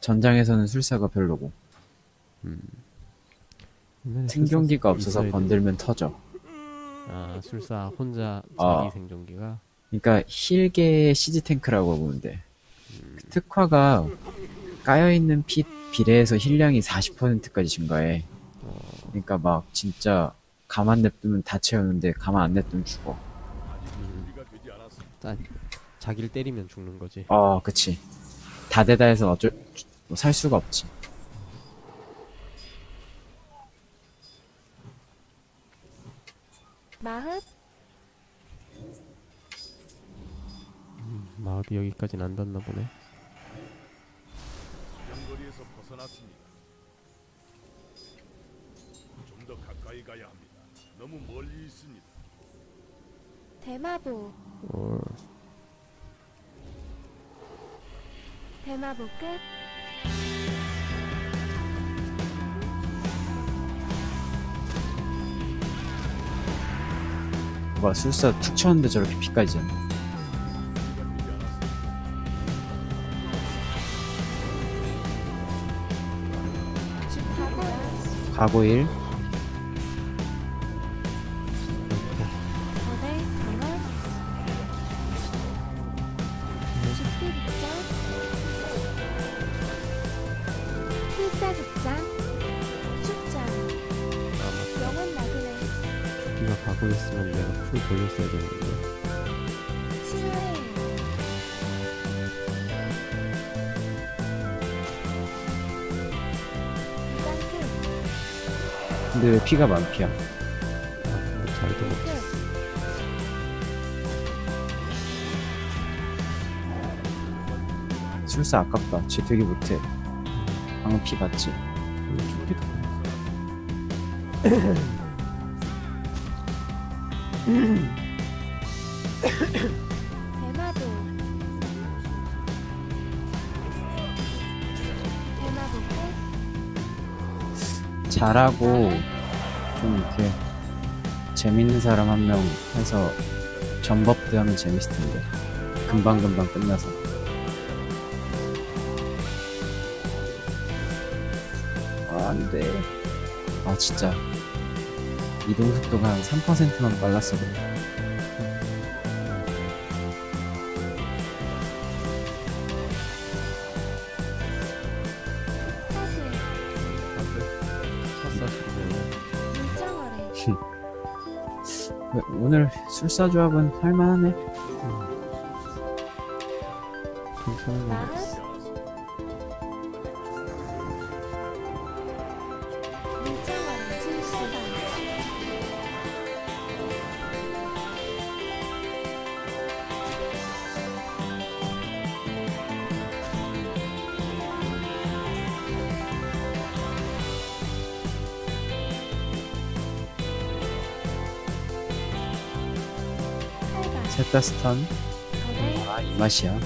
전장에서는 술사가 별로고 옛날에 생존기가 없어서 있어야 건들면 터져. 아 술사 혼자 아. 자기 생존기가 그러니까 힐계의 시즈 탱크라고 보면 돼. 그 특화가 까여있는 피 비례해서 힐량이 40%까지 증가해. 그러니까 막 진짜 가만 냅두면 다 채우는데 가만 안 냅두면 죽어. 짜, 자기를 때리면 죽는 거지. 어, 그치. 다 되다 해서 어쩔, 뭐 살 수가 없지. 마흔 마을이 여기까지는 안 닿나 보네. 연거리에서 벗어났습니다. 좀 더 가까이 가야 합니다. 너무 멀리 있습니다. 대마보 올. 대마보 끝 봐, 술사 툭 쳤는데 저렇게 피까지. 주파고 가고 1, 죽기가 가고 있으면 내가 풀 돌렸어야 되는데. 근데 왜 피가 만피야? 아, 잘도 못. 끝 술사 아깝다. 쟤 되게 못해. 방금 피 봤지? 죽기도. 대마도 대마도 끝 잘하고 좀 이렇게 재밌는 사람 한 명 해서 전법드 하면 재밌을 텐데. 금방금방 끝나서. 아, 안 돼. 아, 진짜. 이동 속도가 한 3%만 빨랐어. 그래. 사실 샀었으면 물정어래 왜, 오늘 술사 조합은 할만하네. 괜찮은 거 마흔 같아. 거대 아, 이 맛이야.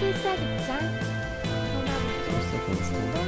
필사극장. 진동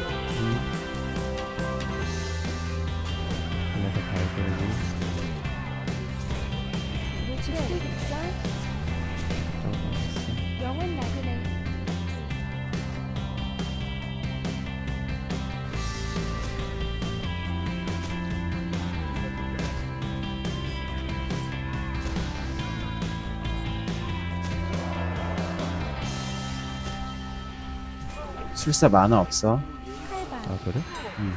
술사 만화 없어. 아 그래? 응.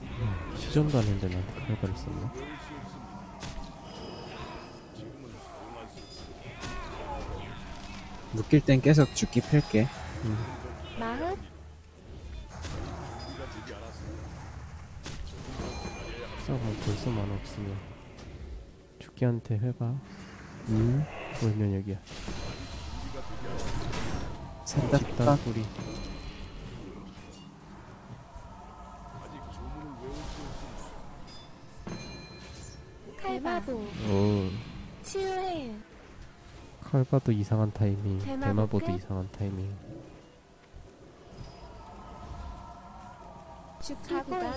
음, 시전도 안 했는데 난 칼바를 썼나? 묶일 땐 계속 죽기 펼게. 마흔 싸가 벌써 만 없으면 죽기한테 해봐. 음. 울면 여기야. 셋다 집단. 뿌리. 칼바보 오. 치유해 칼바도 이상한 타이밍. 대마보 대마보도 끝. 이상한 타이밍. 죽기 구간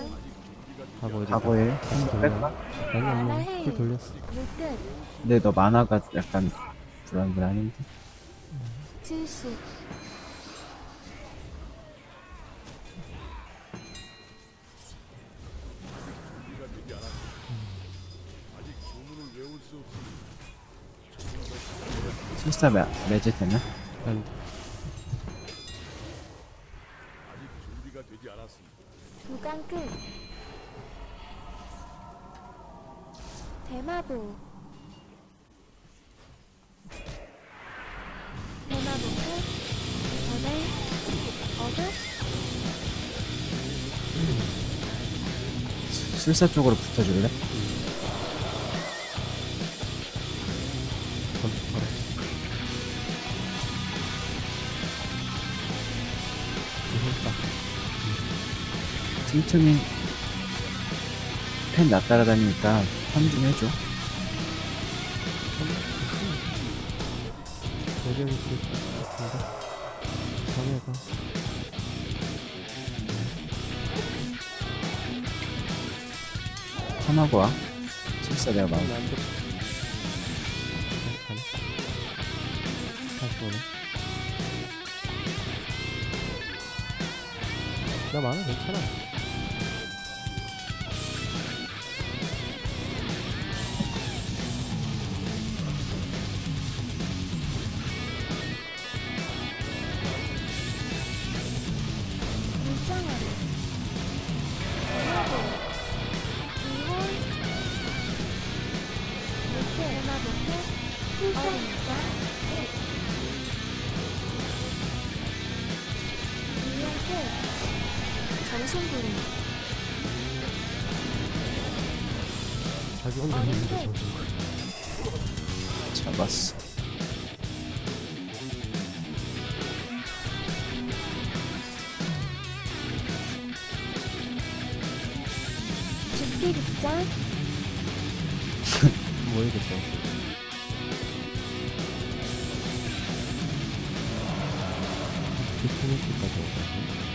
과거에. 뺄까? 아니 아니 나라해. 쿨 돌렸어. 물끝 근데 너 만화가 약간 불안불안한데? 70주 실사 매, 매제 되나? 안 아직 준비가 되지 않았습니다. 무광 끝 대마보 대마보 끝 어네 어긋 술사 쪽으로 붙어줄래? 1층에 팬 낯따라다니니까 탐 좀 해줘 대령이 그랬던 것 같은데 전혀가 탐하고 와 실사 내가 막 안 돼. 다시 가네. 다시 오네. 나 많아 괜찮아. 정신부림 자기 혼자 있는데 게. 저기. 잡았어. 죽기 극장 모르겠어. 디스니티까지 오거든.